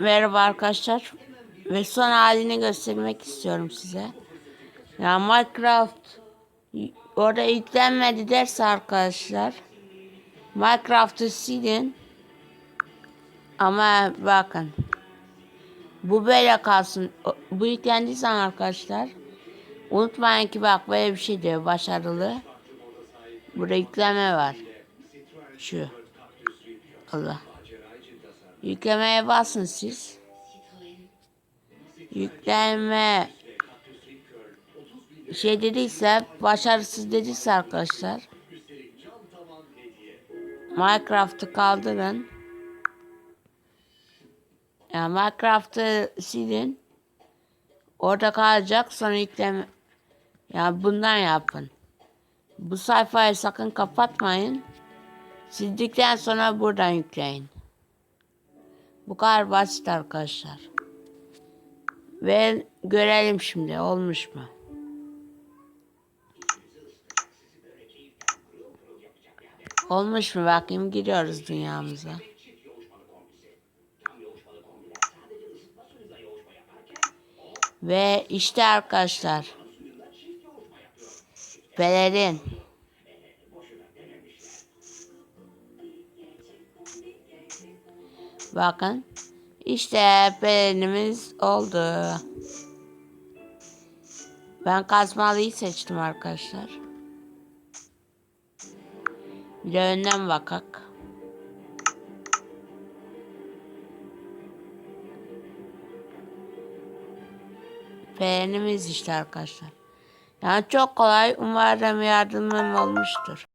Merhaba arkadaşlar. Ve son halini göstermek istiyorum size. Ya Minecraft orada yüklenmedi derse arkadaşlar. Minecraft'ı silin. Ama bakın. Bu böyle kalsın. Bu yüklendiyse arkadaşlar. Unutmayın ki bak böyle bir şey diyor. Başarılı. Burada yükleme var. Şu. Allah. Yüklemeye basın siz. Yükleme şey dediyse başarısız dediyse arkadaşlar Minecraft'ı kaldırın. Yani Minecraft'ı silin. Orada kalacak sonra yükleme. Yani bundan yapın. Bu sayfayı sakın kapatmayın. Sildikten sonra buradan yükleyin. Bu kadar basit arkadaşlar. Ve görelim şimdi olmuş mu? Olmuş mu bakayım giriyoruz dünyamıza. Ve işte arkadaşlar. Pelerin. Bakın. İşte pelerinimiz oldu. Ben kazmalıyı seçtim arkadaşlar. Bir de önden bakak. Pelerinimiz işte arkadaşlar. Yani çok kolay. Umarım yardımım olmuştur.